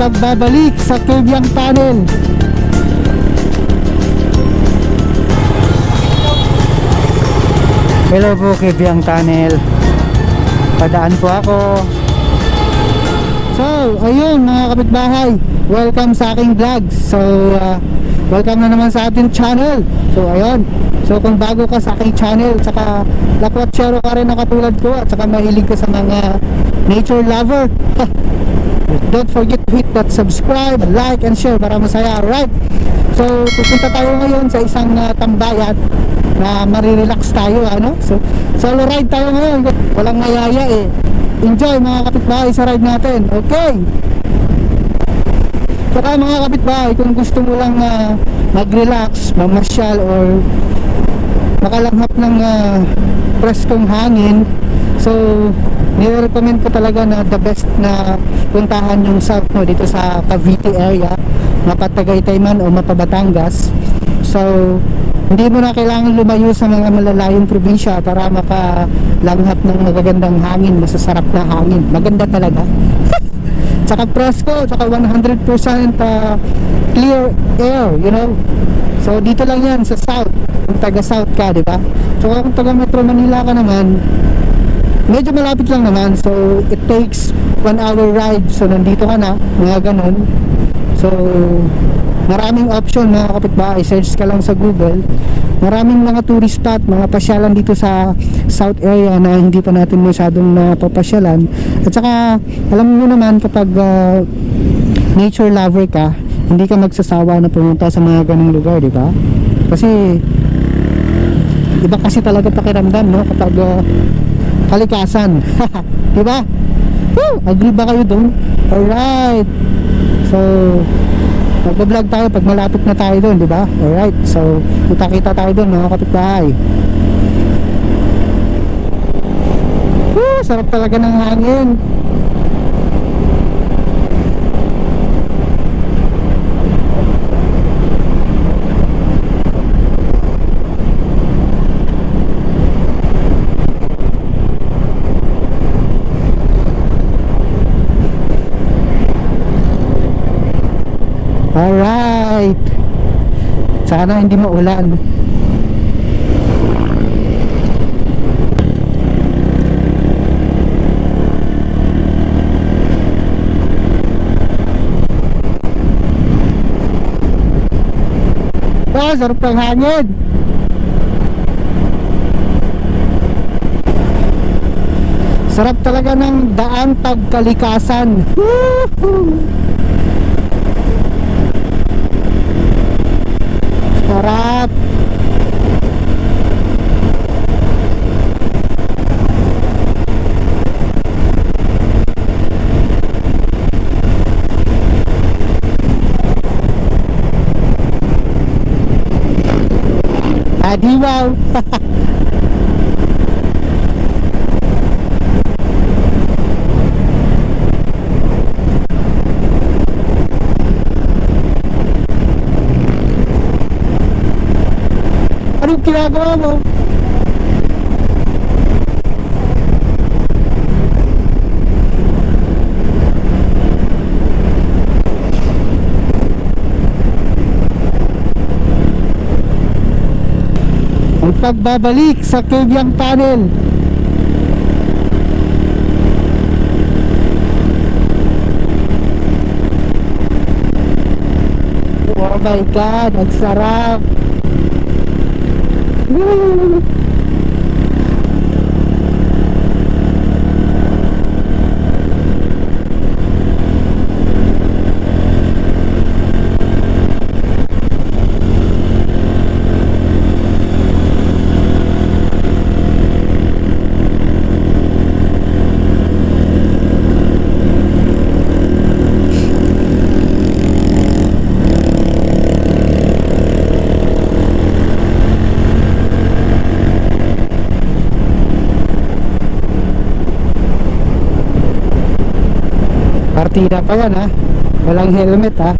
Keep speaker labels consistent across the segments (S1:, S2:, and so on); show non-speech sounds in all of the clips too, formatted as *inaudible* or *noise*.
S1: pagbabalik sa Kevyang Tunnel. Hello po Kevyang Tunnel. Padaan po ako. So, ayun mga kapitbahay. Welcome sa aking vlog. So, uh, welcome na naman sa ating channel. So, ayun. So, kung bago ka sa aking channel, saka lakwatsero ka rin na katulad ko, at saka mahilig ka sa mga nature lover, *laughs* don't forget to hit that subscribe, like, and share para masaya. Alright? So, pupunta tayo ngayon sa isang uh, tambayan na marirelax tayo, ano? So, solo ride tayo ngayon. Walang mayaya eh. Enjoy mga kapitbahay sa ride natin. Okay? Saka mga kapitbahay, kung gusto mo lang uh, mag-relax, mamasyal, or makalanghap ng uh, preskong hangin, so, nire-recommend ko talaga na the best na puntahan yung south mo dito sa Cavite area, mapatagaytay man o mapabatangas. So, hindi mo na kailangan lumayo sa mga malalayong probinsya para makalanghap ng magagandang hangin, masasarap na hangin. Maganda talaga. *laughs* tsaka presko, tsaka 100% uh, clear air, you know. So dito lang yan sa south, kung taga south ka, di ba? So kung taga Metro Manila ka naman, medyo malapit lang naman. So it takes one hour ride. So nandito ka na, mga ganun. So maraming option mga kapitbahay. Search ka lang sa Google. Maraming mga tourist spot, mga pasyalan dito sa south area na hindi pa natin masyadong napapasyalan. At saka, alam mo naman kapag uh, nature lover ka, hindi ka magsasawa na pumunta sa mga ganong lugar, di ba? Kasi iba kasi talaga pakiramdam, no? Kapag uh, kalikasan. *laughs* di ba? Woo! Agree ba kayo doon? Alright. So, Magbablog tayo pag malapit na tayo doon, di ba? Alright, so kita-kita tayo doon mga kapitbahay. Woo, sarap talaga ng hangin. Alright. Sana hindi maulan. Ah, sarap ng hangin. Sarap talaga ng daan pagkalikasan. Woohoo! Ginagawa mo? Ang pagbabalik sa Kevyang Tunnel Oh my God, ang sarap Woo! Partida pa yan ha. Walang helmet ha.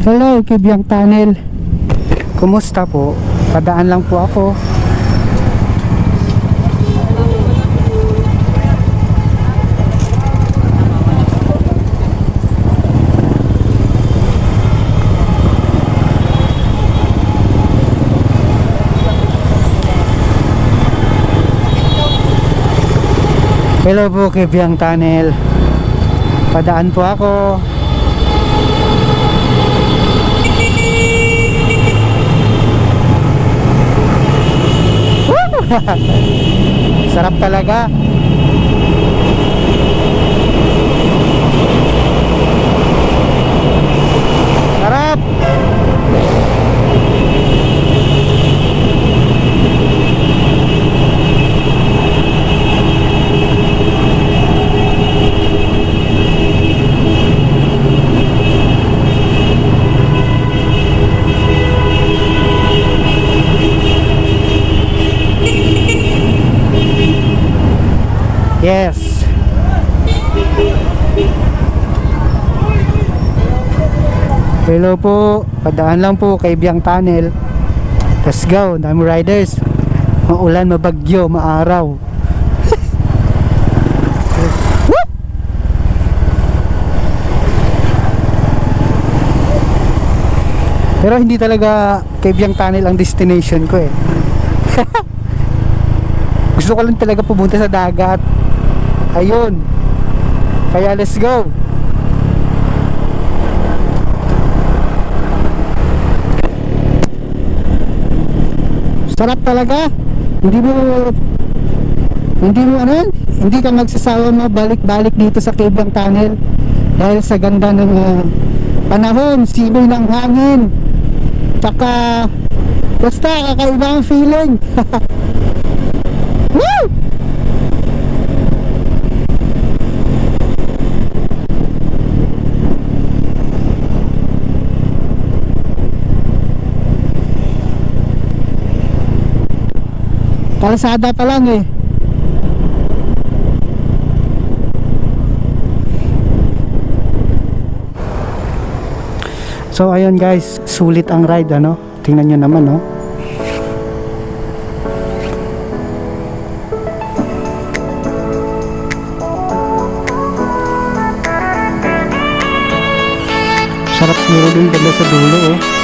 S1: Hello, Kibyang Tunnel. Kumusta po? Padaan lang po ako. Hello po, Kibyang Tunnel. Padaan po ako. *laughs* Sarap talaga. Sarap. Yes. Hello po. Padaan lang po kay Biang Tunnel. Let's go. Dami riders. Maulan, mabagyo, maaraw. *laughs* Pero hindi talaga kay Biang Tunnel ang destination ko eh. *laughs* Gusto ko lang talaga pumunta sa dagat. Ayun. Kaya let's go. Sarap talaga. Hindi mo hindi mo ano, hindi ka magsasawa mo balik-balik dito sa Kibang Tunnel dahil sa ganda ng ah, panahon, simoy ng hangin. Tsaka basta kakaiba ang feeling. *laughs* Woo! Kalsada pa lang eh. So ayun guys, sulit ang ride ano. Tingnan nyo naman no. Sarap siguro din sa dulo oh.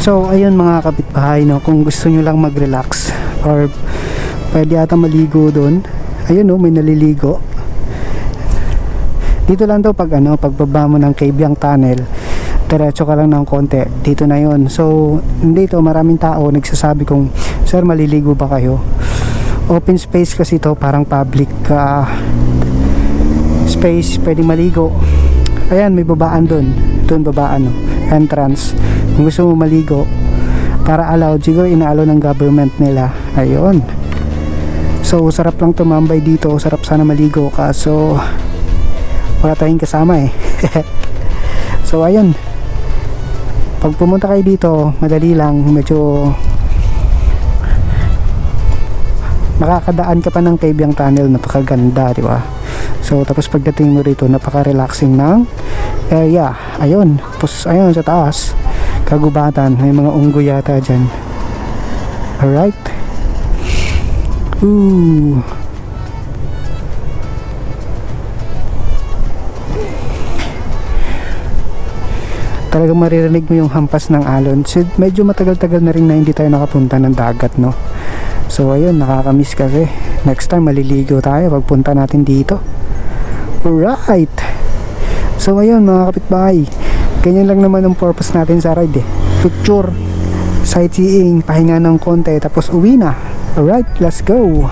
S1: So ayun mga kapitbahay no, kung gusto nyo lang mag-relax or pwede ata maligo doon. Ayun no, may naliligo. Dito lang daw pag ano, pagbaba mo ng Kabyang Tunnel, diretso ka lang ng konti. Dito na yon. So dito maraming tao nagsasabi kung sir maliligo ba kayo? Open space kasi to parang public ah, space, pwedeng maligo. Ayan, may babaan doon. Doon babaan no, entrance kung gusto mo maligo para allowed siguro inaalo ng government nila. Ayun. So sarap lang tumambay dito. Sarap sana maligo kaso wala tayong kasama eh. *laughs* So ayun. Pag pumunta kayo dito madali lang. Medyo makakadaan ka pa ng Kabyang Tunnel. Napakaganda di ba? So tapos pagdating mo rito napaka-relaxing ng area. Ayun. Tapos ayun sa taas kagubatan may mga unggoy yata dyan. Alright. Ooh. Talagang maririnig mo yung hampas ng alon. So, medyo matagal-tagal na rin na hindi tayo nakapunta ng dagat no? So ayun nakakamiss kasi. Next time maliligo tayo. Pagpunta natin dito. Alright. So ayun mga kapitbahay, ganyan lang naman ang purpose natin sa ride eh. Picture, sightseeing, pahinga ng konti, tapos uwi na. Alright, let's go!